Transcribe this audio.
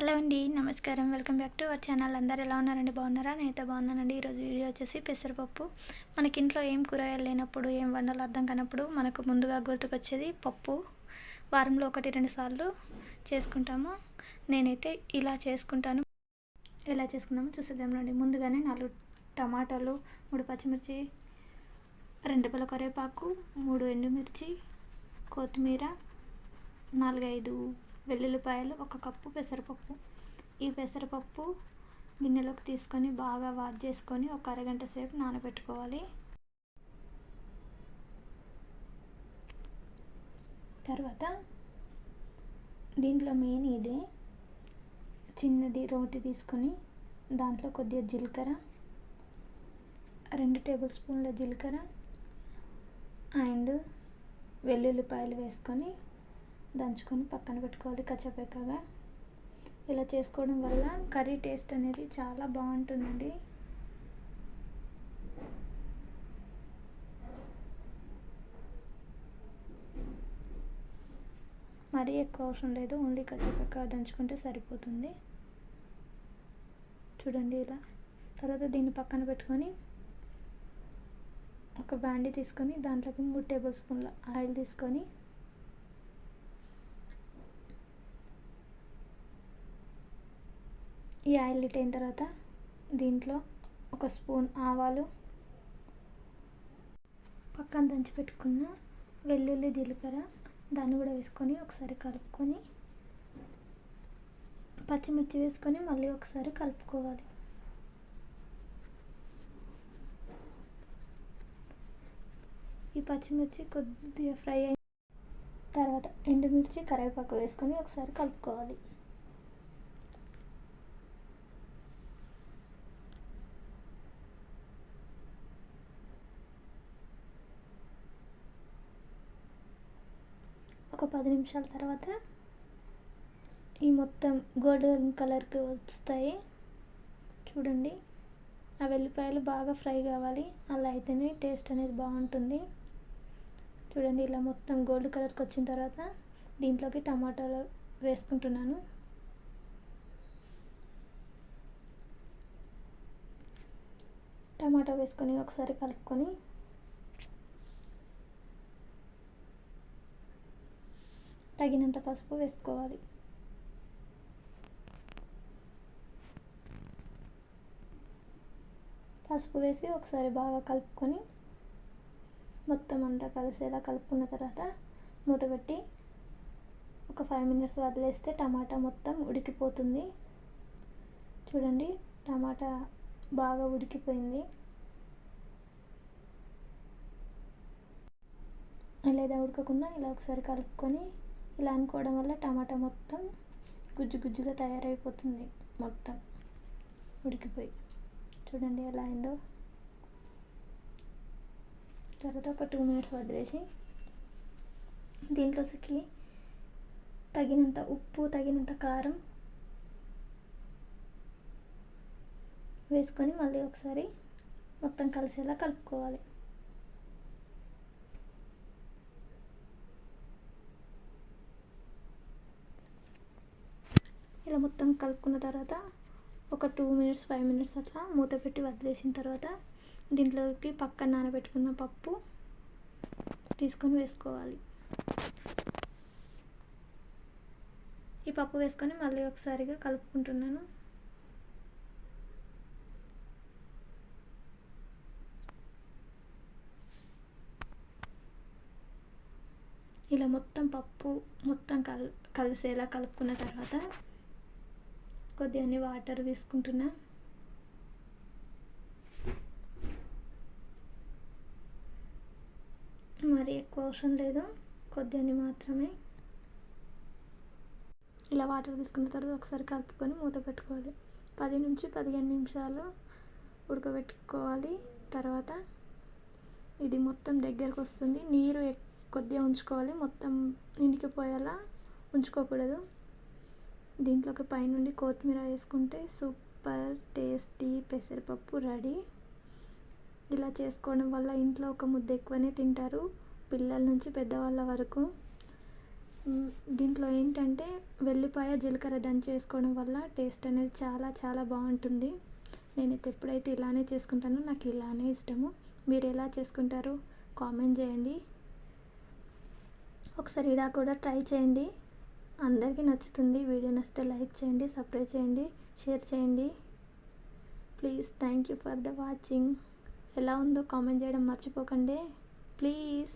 Hello అండి నమస్కారం. Welcome back to our channel. అందరు ఎలా ఉన్నారండి? బాగున్నారా? నేనైతే బాగున్నానండి. ఈరోజు వీడియో వచ్చేసి పెసరపప్పు. మనకి ఇంట్లో ఏం కూరగాయలు లేనప్పుడు ఏం వండలు అర్థం కానప్పుడు మనకు ముందుగా గుర్తుకొచ్చేది పప్పు. వారంలో ఒకటి రెండు సార్లు చేసుకుంటాము. నేనైతే ఇలా చేసుకుంటాను. ఎలా చేసుకున్నామో చూసేద్దాం రండి. ముందుగానే నాలుగు టమాటాలు మూడు పచ్చిమిర్చి రెండు పల కరివేపాకు మూడు ఎండుమిర్చి కొత్తిమీర నాలుగైదు వెల్లుల్లిపాయలు ఒక కప్పు పెసరపప్పు. ఈ పెసరపప్పు గిన్నెలోకి తీసుకొని బాగా వాష్ చేసుకొని ఒక అరగంట సేపు నానబెట్టుకోవాలి. తర్వాత దీంట్లో మెయిన్ ఇదే. చిన్నది రోటి తీసుకొని దాంట్లో కొద్దిగా జీలకర్ర రెండు టేబుల్ స్పూన్ల జీలకర్ర అండ్ వెల్లుల్లిపాయలు వేసుకొని దంచుకొని పక్కన పెట్టుకోవాలి కచ్చపెక్కగా. ఇలా చేసుకోవడం వల్ల కర్రీ టేస్ట్ అనేది చాలా బాగుంటుందండి. మరీ ఎక్కువ అవసరం లేదు ఓన్లీ కచ్చపక్క దంచుకుంటే సరిపోతుంది. చూడండి ఇలా. తర్వాత దీన్ని పక్కన పెట్టుకొని ఒక బాండి తీసుకొని దాంట్లోకి మూడు టేబుల్ స్పూన్ల ఆయిల్ తీసుకొని ఈ ఆయిల్ లిట్ అయిన తర్వాత దీంట్లో ఒక స్పూన్ ఆవాలు పక్కన దంచి పెట్టుకున్న వెల్లుల్లి జీలకర్ర దాన్ని కూడా వేసుకొని ఒకసారి కలుపుకొని పచ్చిమిర్చి వేసుకొని మళ్ళీ ఒకసారి కలుపుకోవాలి. ఈ పచ్చిమిర్చి కొద్దిగా ఫ్రై అయిన తర్వాత ఎండుమిర్చి కరివేపాకు వేసుకొని ఒకసారి కలుపుకోవాలి ఒక పది నిమిషాల తర్వాత ఈ మొత్తం గోల్డెన్ కలర్కి వస్తాయి. చూడండి. ఆ వెల్లిపాయలు బాగా ఫ్రై కావాలి. అలా అయితేనే టేస్ట్ అనేది బాగుంటుంది. చూడండి ఇలా మొత్తం గోల్డ్ కలర్కి వచ్చిన తర్వాత దీంట్లోకి టమాటాలు వేసుకుంటున్నాను. టమాటా వేసుకొని ఒకసారి కలుపుకొని తగినంత పసుపు వేసుకోవాలి. పసుపు వేసి ఒకసారి బాగా కలుపుకొని మొత్తం అంతా కలిసేలా కలుపుకున్న తర్వాత మూత పెట్టి ఒక ఫైవ్ మినిట్స్ వదిలేస్తే టమాటా మొత్తం ఉడికిపోతుంది. చూడండి టమాటా బాగా ఉడికిపోయింది. లేదా ఉడకకుండా ఇలా ఒకసారి కలుపుకొని ఇలా అనుకోవడం వల్ల టమాటా మొత్తం గుజ్జు గుజ్జుగా తయారైపోతుంది మొత్తం ఉడికిపోయి. చూడండి ఎలా అయిందో. తర్వాత ఒక టూ మినిట్స్ వదిలేసి దీంట్లోకి తగినంత ఉప్పు తగినంత కారం వేసుకొని మళ్ళీ ఒకసారి మొత్తం కలిసేలా కలుపుకోవాలి. ఇలా మొత్తం కలుపుకున్న తర్వాత ఒక టూ మినిట్స్ ఫైవ్ మినిట్స్ అట్లా మూత పెట్టి వదిలేసిన తర్వాత దీంట్లోకి పక్కన నానబెట్టుకున్న పప్పు తీసుకొని వేసుకోవాలి. ఈ పప్పు వేసుకొని మళ్ళీ ఒకసారిగా కలుపుకుంటున్నాను. ఇలా మొత్తం పప్పు మొత్తం కల్ కలిసేలా కలుపుకున్న తర్వాత కొద్దిగా వాటర్ తీసుకుంటున్నా? మరి ఎక్కువ అవసరం లేదు కొద్దిగా మాత్రమే. ఇలా వాటర్ తీసుకున్న తర్వాత ఒకసారి కలుపుకొని మూత పెట్టుకోవాలి. పది నుంచి పదిహేను నిమిషాలు ఉడకబెట్టుకోవాలి. తర్వాత ఇది మొత్తం దగ్గరకు వస్తుంది. నీరు కొద్దిగా ఉంచుకోవాలి. మొత్తం నిండికిపోయేలా ఉంచుకోకూడదు. దీంట్లోకి పైనుండి కొత్తిమీర వేసుకుంటే సూపర్ టేస్టీ పెసరపప్పు రెడీ. ఇలా చేసుకోవడం వల్ల ఇంట్లో ఒక ముద్ద ఎక్కువనే తింటారు పిల్లల నుంచి పెద్దవాళ్ళ వరకు. దీంట్లో ఏంటంటే వెల్లిపాయ జీలకర్ర దంచి వేసుకోవడం వల్ల టేస్ట్ అనేది చాలా చాలా బాగుంటుంది. నేనైతే ఎప్పుడైతే ఇలానే చేసుకుంటానో నాకు ఇలానే ఇష్టము. మీరు ఎలా చేసుకుంటారు కామెంట్ చేయండి. ఒకసారి ఇలా కూడా ట్రై చేయండి. అందరికీ నచ్చుతుంది. వీడియో నచ్చితే లైక్ చేయండి సబ్స్క్రైబ్ చేయండి షేర్ చేయండి. Please thank you for the watching. ఎలా ఉందో కామెంట్ చేయడం మర్చిపోకండి. ప్లీజ్.